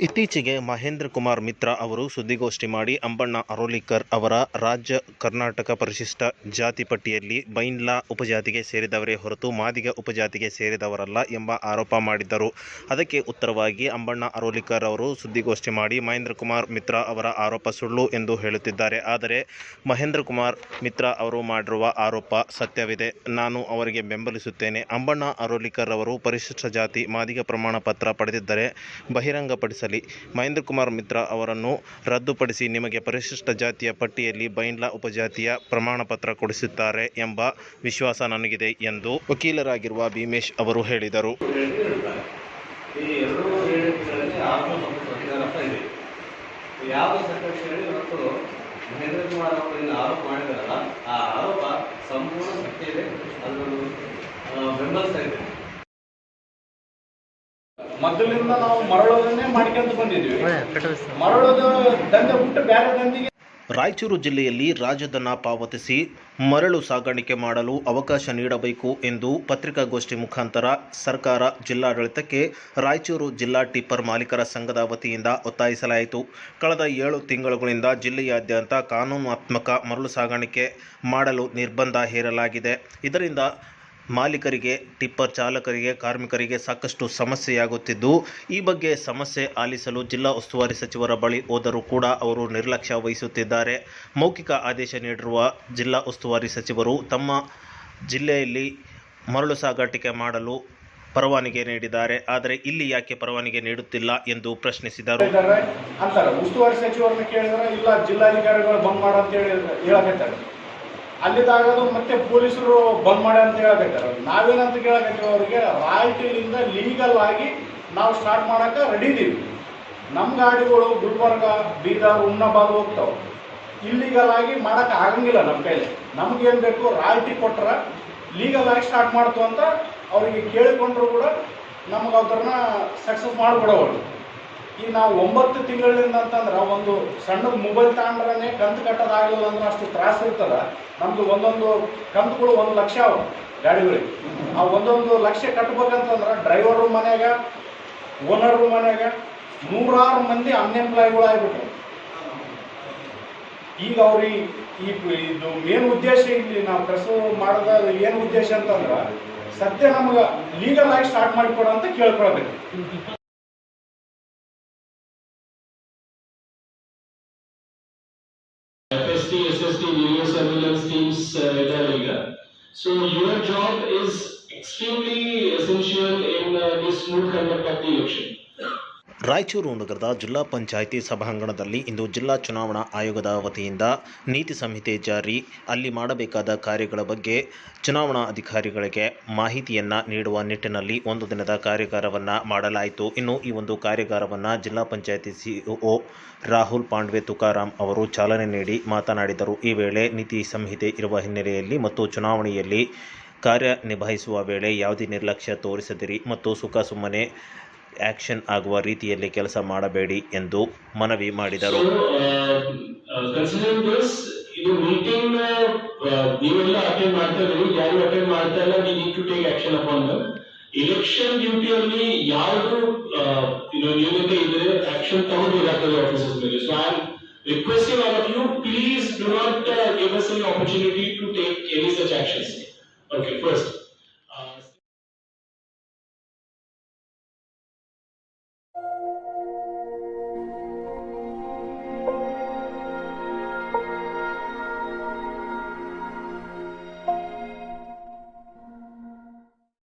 ಇತ್ತೀಚೆಗೆ ಮಹೇಂದ್ರ ಕುಮಾರ್ ಮಿತ್ರ ಅವರು ಸುದ್ದಿಗೋಷ್ಠಿ ಮಾಡಿ ಅಂಬಣ್ಣ ಅರೋಲಿಕರ್ ಅವರ ರಾಜ್ಯ ಕರ್ನಾಟಕ ಪರಿಶಿಷ್ಟ ಜಾತಿ ಪಟ್ಟಿಯಲ್ಲಿ ಬೈನ್ಲಾ ಉಪಜಾತಿಗೆ ಸೇರಿದವರೇ ಹೊರತು ಮಾದಿಗ ಉಪಜಾತಿಗೆ ಸೇರಿದವರಲ್ಲ ಎಂಬ ಆರೋಪ ಮಾಡಿದ್ದರು. ಅದಕ್ಕೆ ಉತ್ತರವಾಗಿ ಅಂಬಣ್ಣ ಅರೋಲಿಕರ್ ಅವರು ಸುದ್ದಿಗೋಷ್ಠಿ ಮಾಡಿ ಮಹೇಂದ್ರ ಕುಮಾರ್ ಮಿತ್ರ ಅವರ ಆರೋಪ ಸುಳ್ಳು ಎಂದು ಹೇಳುತ್ತಿದ್ದಾರೆ. ಆದರೆ ಮಹೇಂದ್ರ ಕುಮಾರ್ ಮಿತ್ರ ಅವರು ಮಾಡಿರುವ ಆರೋಪ ಸತ್ಯವಿದೆ. ನಾನು ಅವರಿಗೆ ಬೆಂಬಲಿಸುತ್ತೇನೆ. ಅಂಬಣ್ಣ ಅರೋಲಿಕರ್ ಅವರು ಪರಿಶಿಷ್ಟ ಜಾತಿ ಮಾದಿಗ ಪ್ರಮಾಣ ಪತ್ರ ಪಡೆದಿದ್ದರೆ ಬಹಿರಂಗಪಡಿಸಲಿ ಮಹೇಂದ್ರ ಕುಮಾರ್ ಮಿತ್ರ ಅವರನ್ನು ರದ್ದುಪಡಿಸಿ ನಿಮಗೆ ಪರಿಶಿಷ್ಟ ಜಾತಿಯ ಪಟ್ಟಿಯಲ್ಲಿ ಬೈನ್ಲಾ ಉಪಜಾತಿಯ ಪ್ರಮಾಣ ಪತ್ರ ಕೊಡಿಸುತ್ತಾರೆ ಎಂಬ ವಿಶ್ವಾಸ ನನಗಿದೆ ಎಂದು ವಕೀಲರಾಗಿರುವ ಭೀಮೇಶ್ ಅವರು ಹೇಳಿದರು. ಯಾವ ಹೇಳಿ ಇವತ್ತು ಮಹೇಂದ್ರ ಕುಮಾರ್ ಅವರು ಏನು ಆರೋಪ ಮಾಡಿದಾರಲ್ಲ ಆ ಆರೋಪ ಸಂಪೂರ್ಣ ಸತ್ಯ ಇದೆ ಅದನ್ನು ಬೆಂಬಲಿಸ್ತಾ ಇದೆ ಮೊದಲಿಂದ ನಾವು ಮರಳೋದನ್ನೇ ಮಾಡ್ಕೊಂತ ಬಂದಿದ್ವಿ. ಮರಳೋದ ದಂಧೆ ಬಿಟ್ಟು ಬೇರೆ ದಂಧೆಗೆ ರಾಯಚೂರು ಜಿಲ್ಲೆಯಲ್ಲಿ ರಾಜಧನ ಪಾವತಿಸಿ ಮರಳು ಸಾಗಾಣಿಕೆ ಮಾಡಲು ಅವಕಾಶ ನೀಡಬೇಕು ಎಂದು ಪತ್ರಿಕಾಗೋಷ್ಠಿ ಮುಖಾಂತರ ಸರ್ಕಾರ ಜಿಲ್ಲಾಡಳಿತಕ್ಕೆ ರಾಯಚೂರು ಜಿಲ್ಲಾ ಟಿಪ್ಪರ್ ಮಾಲೀಕರ ಸಂಘದ ವತಿಯಿಂದ ಒತ್ತಾಯಿಸಲಾಯಿತು. ಕಳೆದ ಏಳು ತಿಂಗಳುಗಳಿಂದ ಜಿಲ್ಲೆಯಾದ್ಯಂತ ಕಾನೂನಾತ್ಮಕ ಮರಳು ಸಾಗಾಣಿಕೆ ಮಾಡಲು ನಿರ್ಬಂಧ ಹೇರಲಾಗಿದೆ. ಇದರಿಂದ ಮಾಲೀಕರಿಗೆ, ಟಿಪ್ಪರ್ ಚಾಲಕರಿಗೆ, ಕಾರ್ಮಿಕರಿಗೆ ಸಾಕಷ್ಟು ಸಮಸ್ಯೆಯಾಗುತ್ತಿದ್ದು, ಈ ಬಗ್ಗೆ ಸಮಸ್ಯೆ ಆಲಿಸಲು ಜಿಲ್ಲಾ ಉಸ್ತುವಾರಿ ಸಚಿವರ ಬಳಿ ಹೋದರೂ ಕೂಡ ಅವರು ನಿರ್ಲಕ್ಷ್ಯ ವಹಿಸುತ್ತಿದ್ದಾರೆ. ಮೌಖಿಕ ಆದೇಶ ನೀಡಿರುವ ಜಿಲ್ಲಾ ಉಸ್ತುವಾರಿ ಸಚಿವರು ತಮ್ಮ ಜಿಲ್ಲೆಯಲ್ಲಿ ಮರಳು ಸಾಗಾಟಿಕೆ ಮಾಡಲು ಪರವಾನಿಗೆ ನೀಡಿದ್ದಾರೆ. ಆದರೆ ಇಲ್ಲಿ ಯಾಕೆ ಪರವಾನಿಗೆ ನೀಡುತ್ತಿಲ್ಲ ಎಂದು ಪ್ರಶ್ನಿಸಿದರು. ಅಂತಾರೆ. ಉಸ್ತುವಾರಿ ಸಚಿವರನ್ನ ಕೇಳಿದ್ರೆ ಇಲ್ಲ, ಜಿಲ್ಲಾಧಿಕಾರಿಗಳು ಬಂದ್ ಹೇಳಿ ಹೇಳಕತ್ತಾರೆ. ಅಲ್ಲಿದ್ದಾಗದು ಮತ್ತೆ ಪೊಲೀಸರು ಬಂದ್ ಮಾಡಿ ಅಂತ ಹೇಳಕತ್ತಾರೆ. ನಾವೇನಂತ ಕೇಳಕತ್ತೀವಿ ಅವರಿಗೆ ರಾಯಚೂರಿಂದ ಲೀಗಲ್ ಆಗಿ ನಾವು ಸ್ಟಾರ್ಟ್ ಮಾಡಕ್ಕೆ ರೆಡಿ ಇದೀವಿ. ನಮ್ಮ ಗಾಡಿಗಳು ಗುಲ್ಬರ್ಗ, ಬೀದರ್, ಉನ್ನಬಾದ್ ಹೋಗ್ತಾವೆ. ಇಲ್ಲಿಗಲ್ ಆಗಿ ಮಾಡೋಕೆ ಆಗಂಗಿಲ್ಲ ನಮ್ಮ ಕೈಲಿ. ನಮ್ಗೇನು ಬೇಕು? ರಾಯಲ್ಟಿ ಕೊಟ್ರೆ ಲೀಗಲ್ ಆಗಿ ಸ್ಟಾರ್ಟ್ ಮಾಡ್ತು ಅಂತ ಅವರಿಗೆ ಕೇಳಿಕೊಂಡ್ರು ಕೂಡ ನಮಗೆ ಅದನ್ನ ಸಕ್ಸಸ್ ಮಾಡಿಕೊಡೋರು ಈಗ ನಾವು ಒಂಬತ್ತು ತಿಂಗಳಿಂದ ಅಂತಂದ್ರೆ ಒಂದು ಸಣ್ಣ ಮೊಬೈಲ್ ತಗೊಂಡ್ರೆ ಕಂತು ಕಟ್ಟೋದಾಗಲಿಲ್ಲ ಅಂದ್ರೆ ಅಷ್ಟು ತ್ರಾಸ ಇರ್ತದ. ನಮ್ದು ಒಂದೊಂದು ಕಂತುಗಳು ಒಂದು ಲಕ್ಷ ಅವು ಗಾಡಿಗಳಿಗೆ. ಆ ಒಂದೊಂದು ಲಕ್ಷ ಕಟ್ಬೇಕಂತಂದ್ರೆ ಡ್ರೈವರ್ ಮನೆಯಾಗ ಓನರ್ ಮನೆಯಾಗ ನೂರಾರು ಮಂದಿ ಅನ್ಎಂಪ್ಲಾಯ್ಗಳು ಆಗ್ಬಿಟ್ರು. ಈಗ ಅವ್ರಿಗೆ ಈ ಇದು ಮೇನ್ ಉದ್ದೇಶ ಇಲ್ಲಿ ನಾವು ಪ್ರಸ ಮಾಡದ ಏನು ಉದ್ದೇಶ ಅಂತಂದ್ರೆ ಸದ್ಯ ನಮ್ಗೆ ಲೀಗಲ್ ಆಗಿ ಸ್ಟಾರ್ಟ್ ಮಾಡಿಕೊಡ ಅಂತ ಕೇಳ್ಕೊಳ್ಬೇಕು. SST, SST, video surveillance teams uh. So your job is extremely essential in uh, this smooth conduct of the election. Raichur ನಗರದ ಜಿಲ್ಲಾ ಪಂಚಾಯಿತಿ ಸಭಾಂಗಣದಲ್ಲಿ ಇಂದು ಜಿಲ್ಲಾ ಚುನಾವಣಾ ಆಯೋಗದ ವತಿಯಿಂದ ನೀತಿ ಸಂಹಿತೆ ಜಾರಿ. ಅಲ್ಲಿ ಮಾಡಬೇಕಾದ ಕಾರ್ಯಗಳ ಬಗ್ಗೆ ಚುನಾವಣಾ ಅಧಿಕಾರಿಗಳಿಗೆ ಮಾಹಿತಿಯನ್ನು ನೀಡುವ ನಿಟ್ಟಿನಲ್ಲಿ ಒಂದು ದಿನದ ಕಾರ್ಯಾಗಾರವನ್ನು ಮಾಡಲಾಯಿತು. ಇನ್ನು ಈ ಒಂದು ಕಾರ್ಯಾಗಾರವನ್ನು ಜಿಲ್ಲಾ ಪಂಚಾಯಿತಿ ಸಿಇಒ ರಾಹುಲ್ ಪಾಂಡ್ವೆ ತುಕಾರಾಮ್ ಅವರು ಚಾಲನೆ ನೀಡಿ ಮಾತನಾಡಿದರು. ಈ ವೇಳೆ ನೀತಿ ಸಂಹಿತೆ ಇರುವ ಹಿನ್ನೆಲೆಯಲ್ಲಿ ಮತ್ತು ಚುನಾವಣೆಯಲ್ಲಿ ಕಾರ್ಯನಿರ್ವಹಿಸುವ ವೇಳೆ ಯಾವುದೇ ನಿರ್ಲಕ್ಷ್ಯ ತೋರಿಸದಿರಿ ಮತ್ತು ಸುಖ ಸುಮ್ಮನೆ ಆಕ್ಷನ್ ಆಗುವ ರೀತಿಯಲ್ಲಿ ಕೆಲಸ ಮಾಡಬೇಡಿ ಎಂದು ಮನವಿ ಮಾಡಿದರು. Uh, uh, ಇದು ಅಟೆಂಡ್ ಇದ್ದೀವಿ ಯಾರು ಅಟೆಂಡ್ ಮಾಡ್ತಾ ಇಲ್ಲ ಆಕ್ಷನ್ ಅಪಾನ್ ಎಲೆಕ್ಷನ್ ಡ್ಯೂಟಿಯಲ್ಲಿ ಯಾರು ನ್ಯೂನತೆ ಇದ್ರೆ ಆಕ್ಷನ್ ತಗೊಂಡಿರಾಗ್ತದೆ ಆಫೀಸಸ್ ಮೇಲೆ. So I you please do not give us an opportunity to take any such actions okay first